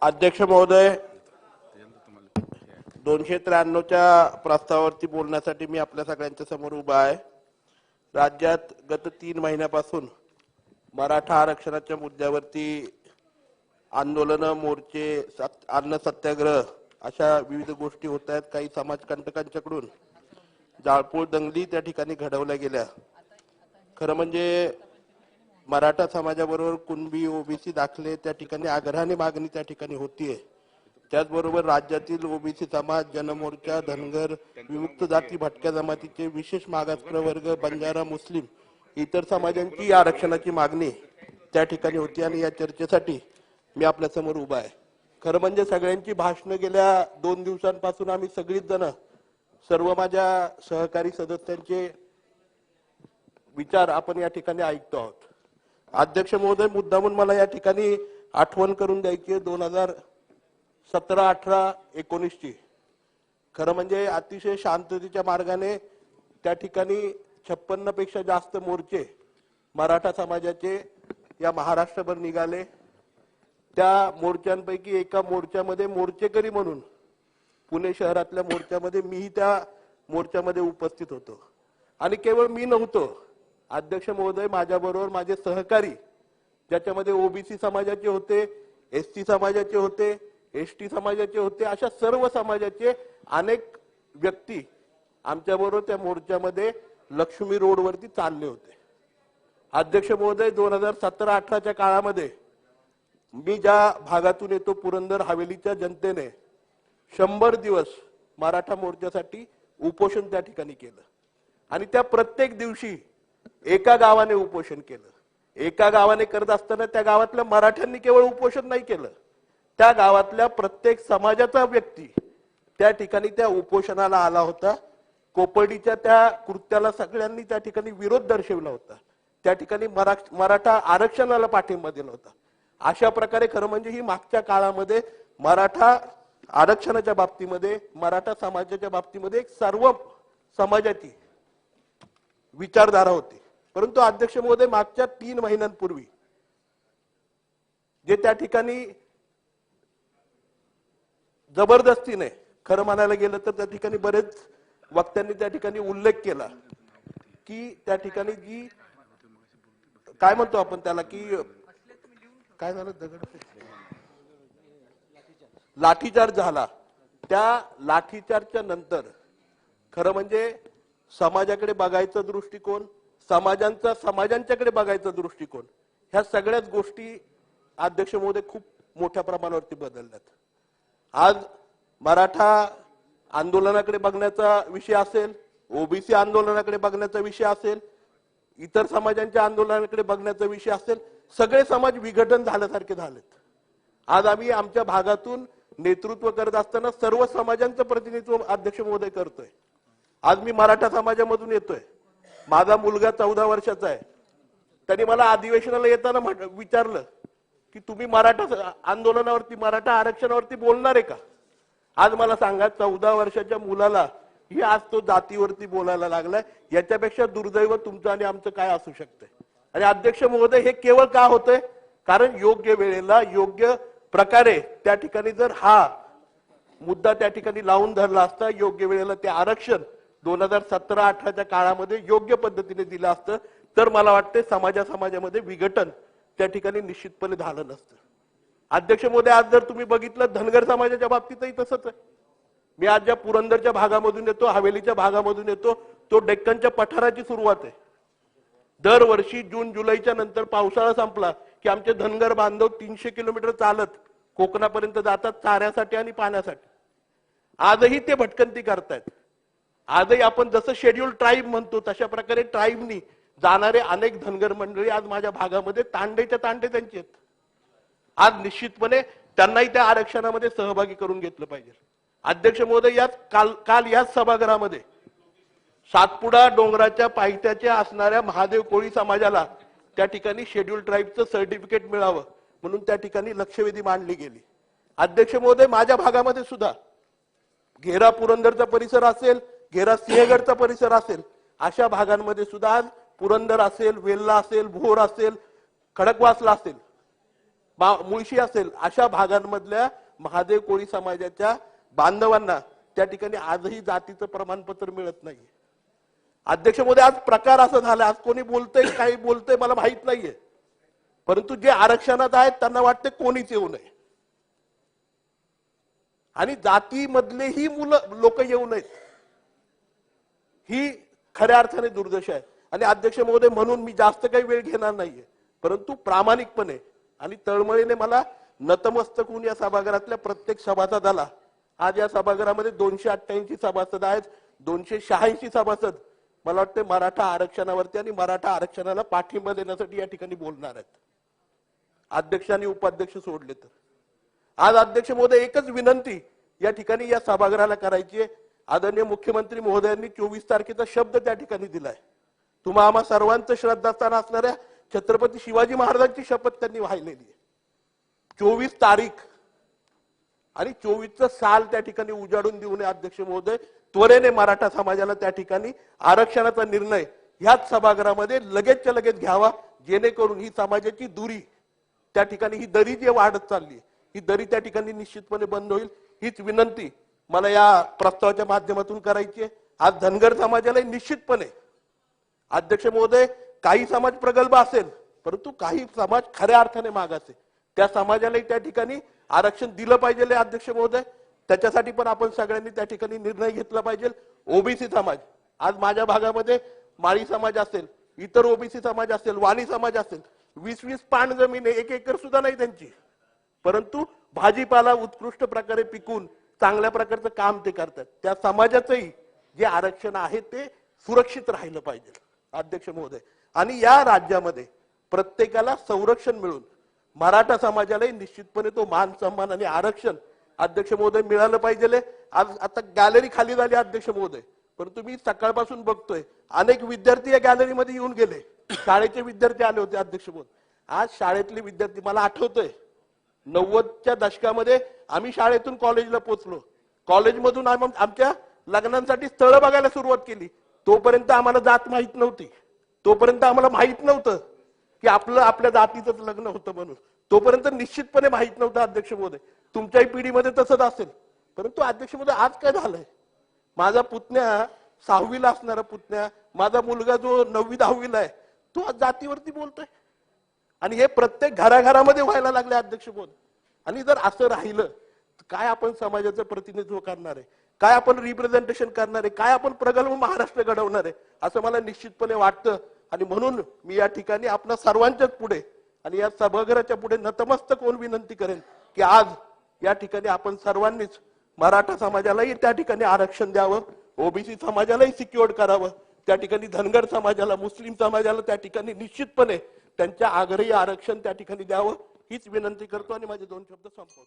अध्यक्ष महोदय दोनशे त्र्याण्णवच्या प्रस्तावावरती बोलण्यासाठी मी आपल्या सगळ्यांच्या समोर उभा आहे. राज्यात गत तीन महिन्यापासून मराठा आरक्षणाच्या मुद्द्यावरती आंदोलनं मोर्चे सत- अन्न सत्याग्रह अशा विविध गोष्टी होत आहेत. काही समाजकंटकांच्याकडून जाळपोळ दंगली त्या ठिकाणी घडवल्या गेल्या. खरं म्हणजे मराठा समाजाबरोबर कुणबी ओबीसी दाखले त्या ठिकाणी आग्रहाने मागणी त्या ठिकाणी होतीये. त्याचबरोबर राज्यातील ओबीसी समाज जनमोर्चा धनगर विमुक्त जाती भटक्या जमातीचे विशेष मागास प्रवर्ग बंजारा मुस्लिम इतर समाजांची या आरक्षणाची मागणी त्या ठिकाणी होती आणि या चर्चेसाठी मी आपल्यासमोर उभा आहे. खरं म्हणजे सगळ्यांची भाषणं गेल्या दोन दिवसांपासून आम्ही सगळीच जण सर्व माझ्या सहकारी सदस्यांचे विचार आपण या ठिकाणी ऐकतो आहोत. अध्यक्ष महोदय मुद्दामून मला या ठिकाणी आठवण करून द्यायची दोन हजार सतरा अठरा एकोणीसची. खरं म्हणजे अतिशय शांततेच्या मार्गाने त्या ठिकाणी छप्पन्नपेक्षा जास्त मोर्चे मराठा समाजाचे या महाराष्ट्रभर निघाले. त्या मोर्चांपैकी एका मोर्चामध्ये मोर्चेकरी म्हणून पुणे शहरातल्या मोर्चामध्ये मीही त्या मोर्चामध्ये उपस्थित होतो. आणि केवळ मी नव्हतो अध्यक्ष महोदय माझ्याबरोबर माझे सहकारी ज्याच्यामध्ये ओबीसी समाजाचे होते एस टी समाजाचे होते एस टी समाजाचे होते अशा सर्व समाजाचे अनेक व्यक्ती आमच्याबरोबर त्या मोर्चामध्ये लक्ष्मी रोडवरती चालले होते. अध्यक्ष महोदय दोन हजार सतरा अठराच्या काळामध्ये मी ज्या भागातून येतो पुरंदर हवेलीच्या जनतेने शंभर दिवस मराठा मोर्चासाठी उपोषण त्या ठिकाणी केलं. आणि त्या प्रत्येक दिवशी एका गावाने उपोषण केलं. एका गावाने करत असताना त्या गावातल्या मराठ्यांनी केवळ उपोषण नाही केलं. त्या गावातल्या प्रत्येक समाजाचा व्यक्ती त्या ठिकाणी त्या उपोषणाला आला होता. कोपर्डीच्या त्या कृत्याला सगळ्यांनी त्या ठिकाणी विरोध दर्शवला होता. त्या ठिकाणी मराठा आरक्षणाला पाठिंबा दिला होता. अशा प्रकारे खरं म्हणजे ही मागच्या काळामध्ये मराठा आरक्षणाच्या बाबतीमध्ये मराठा समाजाच्या बाबतीमध्ये एक सर्व समाजाची विचारधारा होती. परंतु अध्यक्ष महोदय मागच्या तीन महिन्यांपूर्वी जे त्या ठिकाणी जबरदस्तीने खरं म्हणायला गेलं तर त्या ठिकाणी बरेच वक्त्यांनी त्या ठिकाणी उल्लेख केला की त्या ठिकाणी जी काय म्हणतो आपण त्याला की काय झालं? दगड लाठीचार्ज झाला. त्या लाठीचार्जच्या नंतर खरं म्हणजे समाजाकडे बघायचा दृष्टिकोन समाजांचा समाजांच्याकडे बघायचा दृष्टिकोन ह्या सगळ्याच गोष्टी अध्यक्ष महोदय खूप मोठ्या प्रमाणावरती बदलल्यात. आज मराठा आंदोलनाकडे बघण्याचा विषय असेल ओबीसी आंदोलनाकडे बघण्याचा विषय असेल इतर समाजांच्या आंदोलनाकडे बघण्याचा विषय असेल सगळे समाज विघटन झाल्यासारखे झालेत. आज आम्ही आमच्या भागातून नेतृत्व करत असताना सर्व समाजांचं प्रतिनिधित्व अध्यक्ष महोदय करतोय. आज मी मराठा समाजामधून येतोय. माझा मुलगा चौदा वर्षाचा आहे. त्यांनी मला अधिवेशनाला येताना म्हट- विचारलं की तुम्ही मराठा आंदोलनावरती मराठा आरक्षणावरती बोलणार आहे का? आज मला सांगा चौदा वर्षाच्या मुलाला ही आज तो जातीवरती बोलायला लागलाय. याच्यापेक्षा दुर्दैव तुमचं आणि आमचं काय असू शकतंय? आणि अध्यक्ष महोदय हे केवळ का होतंय? कारण योग्य वेळेला योग्य प्रकारे त्या ठिकाणी जर हा मुद्दा त्या ठिकाणी लावून धरला असता योग्य वेळेला ते आरक्षण दोन हजार सतरा अठराच्या काळामध्ये योग्य पद्धतीने दिलं असतं. तर मला वाटतं समाजा समाजामध्ये विघटन त्या ठिकाणी निश्चितपणे झालं नसतं. अध्यक्ष मोदी आज जर तुम्ही बघितलं धनगर समाजाच्या बाबतीतही तसंच आहे. मी आज ज्या पुरंदरच्या भागामधून येतो हवेलीच्या भागामधून येतो तो डेक्कनच्या पठाराची सुरुवात आहे. दरवर्षी जून जुलैच्या नंतर पावसाळा संपला की आमचे धनगर बांधव तीनशे किलोमीटर चालत कोकणापर्यंत जातात चाऱ्यासाठी आणि पाण्यासाठी. आजही ते भटकंती करतायत. आजही आपण जसं शेड्यूल ट्राईब म्हणतो तशा प्रकारे ट्राईबनी जाणारे अनेक धनगर मंडळी आज माझ्या भागामध्ये तांडेच्या तांडे त्यांचे आहेत. आज निश्चितपणे त्यांनाही त्या आरक्षणामध्ये सहभागी करून घेतलं पाहिजे. अध्यक्ष महोदय याच काल काल याच सभागृहामध्ये सातपुडा डोंगराच्या पायथ्याच्या असणाऱ्या महादेव कोळी समाजाला त्या ठिकाणी शेड्यूल ट्राईबचं सर्टिफिकेट मिळावं म्हणून त्या ठिकाणी लक्षवेधी मांडली गेली. अध्यक्ष महोदय माझ्या भागामध्ये सुद्धा घेरा पुरंदरचा परिसर असेल घेरा सिंहगडचा परिसर असेल अशा भागांमध्ये सुद्धा आज पुरंदर असेल वेल्ला असेल भोर असेल खडकवासला असेल मुळशी असेल अशा भागांमधल्या महादेव कोळी समाजाच्या बांधवांना त्या ठिकाणी आजही जातीचं प्रमाणपत्र मिळत नाही अध्यक्ष मोदी आज प्रकार असं झाला आज कोणी बोलतंय काही बोलतंय मला माहीत नाहीये. परंतु जे आरक्षणात आहेत त्यांना वाटते कोणीच येऊ नये. आणि जातीमधलेही मुलं लोक येऊ नयेत. ही खऱ्या अर्थाने दुर्दशा आहे. आणि अध्यक्ष महोदय म्हणून मी जास्त काही वेळ घेणार नाहीये. परंतु प्रामाणिकपणे आणि तळमळीने मला नतमस्तक होऊन या सभागृहातल्या प्रत्येक सभासद आला आज या सभागृहामध्ये दोनशे अठ्ठ्याऐंशी सभासद आहेत दोनशे शहाऐंशी सभासद मला वाटते मराठा आरक्षणावरती आणि मराठा आरक्षणाला पाठिंबा देण्यासाठी या ठिकाणी बोलणार आहेत. अध्यक्ष आणि उपाध्यक्ष सोडले तर. आज अध्यक्ष महोदय एकच विनंती या ठिकाणी या सभागृहाला करायची आहे. आदरणीय मुख्यमंत्री महोदयांनी चोवीस तारखेचा शब्द त्या ठिकाणी दिलाय. तुम्हा आम्हा सर्वांचं श्रद्धास्थान असणाऱ्या छत्रपती शिवाजी महाराजांची शपथ त्यांनी वाहिलेली आहे. चोवीस तारीख आणि चोवीसचं साल त्या ठिकाणी उजाडून देऊ नये अध्यक्ष महोदय त्वरेने मराठा समाजाला त्या ठिकाणी आरक्षणाचा निर्णय ह्याच सभागृहामध्ये लगेचच्या लगेच घ्यावा जेणेकरून ही समाजाची दुरी त्या ठिकाणी ही दरी जी वाढत चालली ही दरी त्या ठिकाणी निश्चितपणे बंद होईल. हीच विनंती मला या प्रस्तावाच्या माध्यमातून करायची आहे. आज धनगर समाजाला निश्चितपणे अध्यक्ष महोदय काही समाज प्रगल्भ असेल परंतु काही समाज खऱ्या अर्थाने मागास त्या समाजालाही त्या ठिकाणी आरक्षण दिलं पाहिजे अध्यक्ष महोदय. त्याच्यासाठी पण आपण सगळ्यांनी त्या ठिकाणी निर्णय घेतला पाहिजे. ओबीसी समाज आज माझ्या भागामध्ये माळी समाज असेल इतर ओबीसी समाज असेल वाणी समाज असेल वीस वीस पान जमीन आहे एक एकर सुद्धा नाही त्यांची. परंतु भाजीपाला उत्कृष्ट प्रकारे पिकून चांगल्या प्रकारचं काम ते करतात. त्या समाजाचंही जे आरक्षण आहे ते सुरक्षित राहिलं पाहिजे अध्यक्ष महोदय. आणि या राज्यामध्ये प्रत्येकाला संरक्षण मिळून मराठा समाजालाही निश्चितपणे तो मान सन्मान आणि आरक्षण अध्यक्ष महोदय मिळालं पाहिजे आज आता गॅलरी खाली झाली अध्यक्ष महोदय. परंतु मी सकाळपासून बघतोय अनेक विद्यार्थी या गॅलरीमध्ये येऊन गेले. शाळेचे विद्यार्थी आले होते अध्यक्ष महोदय. आज शाळेतले विद्यार्थी मला आठवतोय नव्वदच्या दशकामध्ये आम्ही शाळेतून कॉलेजला पोचलो कॉलेजमधून आमच्या लग्नांसाठी स्थळं बघायला सुरुवात केली. तोपर्यंत आम्हाला जात माहीत नव्हती. तोपर्यंत आम्हाला माहीत नव्हतं की आपलं आपल्या जातीचंच लग्न होतं म्हणून. तोपर्यंत निश्चितपणे माहीत नव्हतं अध्यक्ष महोदय. तुमच्याही पिढीमध्ये तसंच असेल. परंतु अध्यक्ष महोदय आज काय झालंय? माझा पुतण्या सहावीला असणारा पुतण्या माझा मुलगा जो नववी दहावीला आहे तो आज जातीवरती बोलतोय. आणि हे प्रत्येक घराघरामध्ये व्हायला लागले अध्यक्ष आणि जर असं राहिलं काय आपण समाजाचं प्रतिनिधित्व करणार आहे? काय आपण रिप्रेझेंटेशन करणार आहे? काय आपण प्रगल्भ महाराष्ट्र घडवणार आहे? असं मला निश्चितपणे वाटतं. आणि म्हणून मी या ठिकाणी आपल्या सर्वांच्याच पुढे आणि या सभागृहाच्या पुढे नतमस्तक होऊन विनंती करेन की आज या ठिकाणी आपण सर्वांनीच मराठा समाजालाही त्या ठिकाणी आरक्षण द्यावं ओबीसी समाजालाही सिक्युअर्ड करावं त्या ठिकाणी धनगर समाजाला मुस्लिम समाजाला त्या ठिकाणी निश्चितपणे त्यांच्या आग्रही आरक्षण त्या ठिकाणी द्यावं हीच विनंती करतो आणि माझे दोन शब्द संपवतो.